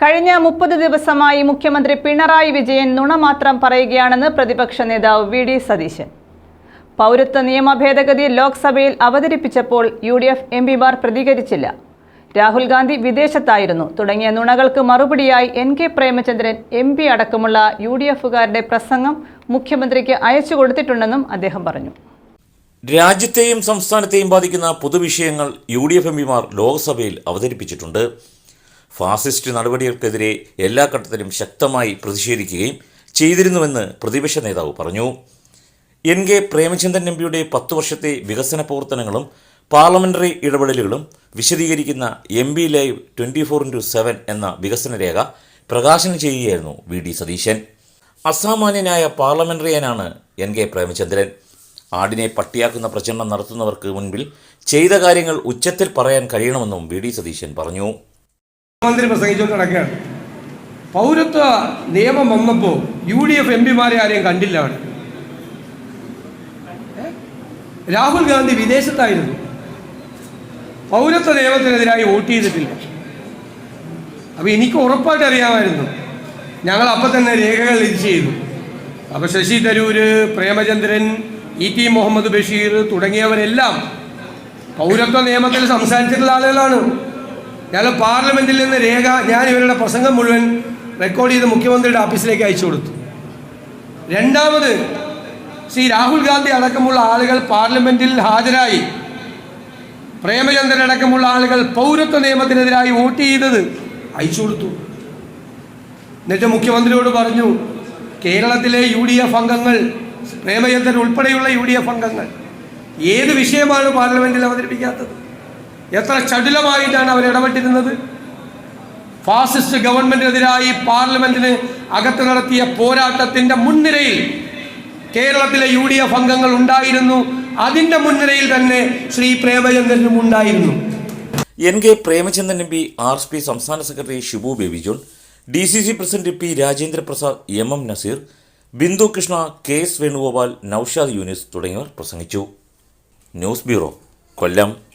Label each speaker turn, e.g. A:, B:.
A: കഴിഞ്ഞ മുപ്പത് ദിവസമായി മുഖ്യമന്ത്രി പിണറായി വിജയൻ നുണ മാത്രം പറയുകയാണെന്ന് പ്രതിപക്ഷ നേതാവ് വി ഡി സതീശൻ. പൗരത്വ നിയമ ഭേദഗതി ലോക്സഭയിൽ അവതരിപ്പിച്ചപ്പോൾ യു ഡി എഫ് എം പിമാർ പ്രതികരിച്ചില്ല. രാഹുൽ ഗാന്ധി വിദേശത്തായിരുന്നു. തുടങ്ങിയ നുണകൾക്ക് മറുപടിയായി N K Premachandran M P അടക്കമുള്ള യു ഡി എഫുകാരുടെ പ്രസംഗം മുഖ്യമന്ത്രിക്ക് അയച്ചു കൊടുത്തിട്ടുണ്ടെന്നും അദ്ദേഹം പറഞ്ഞു.
B: രാജ്യത്തെയും സംസ്ഥാനത്തെയും ബാധിക്കുന്ന പൊതുവിഷയങ്ങൾ യു ഡി എഫ് എം പിമാർ ലോക്സഭയിൽ അവതരിപ്പിച്ചിട്ടുണ്ട്. ഫാസിസ്റ്റ് നടപടികൾക്കെതിരെ എല്ലാ ഘട്ടത്തിലും ശക്തമായി പ്രതിഷേധിക്കുകയും ചെയ്തിരുന്നുവെന്ന് പ്രതിപക്ഷ നേതാവ് പറഞ്ഞു. എൻ കെ പ്രേമചന്ദ്രൻ എം പിയുടെ പത്തു വർഷത്തെ വികസന പ്രവർത്തനങ്ങളും പാർലമെന്ററി ഇടപെടലുകളും വിശദീകരിക്കുന്ന M B live twenty four into seven എന്ന വികസന രേഖ പ്രകാശനം ചെയ്യുകയായിരുന്നു വി ഡി സതീശൻ. അസാമാന്യനായ പാർലമെന്ററിയനാണ് എൻ കെ പ്രേമചന്ദ്രൻ. ആടിനെ പട്ടിയാക്കുന്ന പ്രചരണം നടത്തുന്നവർക്ക് മുൻപിൽ ചെയ്ത കാര്യങ്ങൾ ഉച്ചത്തിൽ പറയാൻ കഴിയണമെന്നും വി ഡി സതീശൻ പറഞ്ഞു.
C: മന്ത്രി പ്രസംഗിച്ചുകൊണ്ട് നടക്കുകയാണ്. പൗരത്വ നിയമം വന്നപ്പോൾ യു ഡി എഫ് എം പിമാരെ ആരെയും കണ്ടില്ല അവിടെ. രാഹുൽ ഗാന്ധി വിദേശത്തായിരുന്നു. പൗരത്വ നിയമത്തിനെതിരായി വോട്ട് ചെയ്തിട്ടില്ല. അപ്പോൾ എനിക്ക് ഉറപ്പായിട്ട് അറിയാമായിരുന്നു. ഞങ്ങൾ അപ്പം തന്നെ രേഖകൾ ഇത് ചെയ്തു. അപ്പോൾ ശശി തരൂര് പ്രേമചന്ദ്രൻ ഇ ടി മുഹമ്മദ് ബഷീർ തുടങ്ങിയവരെല്ലാം പൗരത്വ നിയമത്തിൽ സംസാരിച്ചിട്ടുള്ള ആളുകളാണ്. ഞങ്ങൾ പാർലമെന്റിൽ നിന്ന് രേഖ ഞാൻ ഇവരുടെ പ്രസംഗം മുഴുവൻ റെക്കോർഡ് ചെയ്ത് മുഖ്യമന്ത്രിയുടെ ഓഫീസിലേക്ക് അയച്ചു കൊടുത്തു. രണ്ടാമത് ശ്രീ രാഹുൽ ഗാന്ധി അടക്കമുള്ള ആളുകൾ പാർലമെന്റിൽ ഹാജരായി. പ്രേമചന്ദ്രൻ അടക്കമുള്ള ആളുകൾ പൗരത്വ നിയമത്തിനെതിരായി വോട്ട് ചെയ്തത് അയച്ചു കൊടുത്തു. എന്നിട്ട് മുഖ്യമന്ത്രിയോട് പറഞ്ഞു കേരളത്തിലെ യു ഡി എഫ് അംഗങ്ങൾ പ്രേമചന്ദ്രൻ ഉൾപ്പെടെയുള്ള യു ഡി എഫ് അംഗങ്ങൾ ഏത് വിഷയമാണ് പാർലമെന്റിൽ അവതരിപ്പിക്കാത്തത്? എത്ര ചടുലമായിട്ടാണ് അവർ ഇടപെട്ടിരുന്നത്? ഫാസിസ്റ്റ് ഗവൺമെന്റിനെതിരായി പാർലമെന്റിന് അകത്ത് നടത്തിയ പോരാട്ടത്തിന്റെ മുൻനിരയിൽ കേരളത്തിലെ യു ഡി എഫ് അംഗങ്ങൾ ഉണ്ടായിരുന്നു. അതിന്റെ മുൻനിരയിൽ തന്നെ ശ്രീ പ്രേമചന്ദ്രനും ഉണ്ടായിരുന്നു.
B: N K Premachandran M P R S P സംസ്ഥാന secretary Shibu Baby John D C C president P Rajendra Prasad M M Naseer Bindu Krishna K S Venugopal Naushad Younis തുടങ്ങിയവർ പ്രസംഗിച്ചു. News bureau Kollam.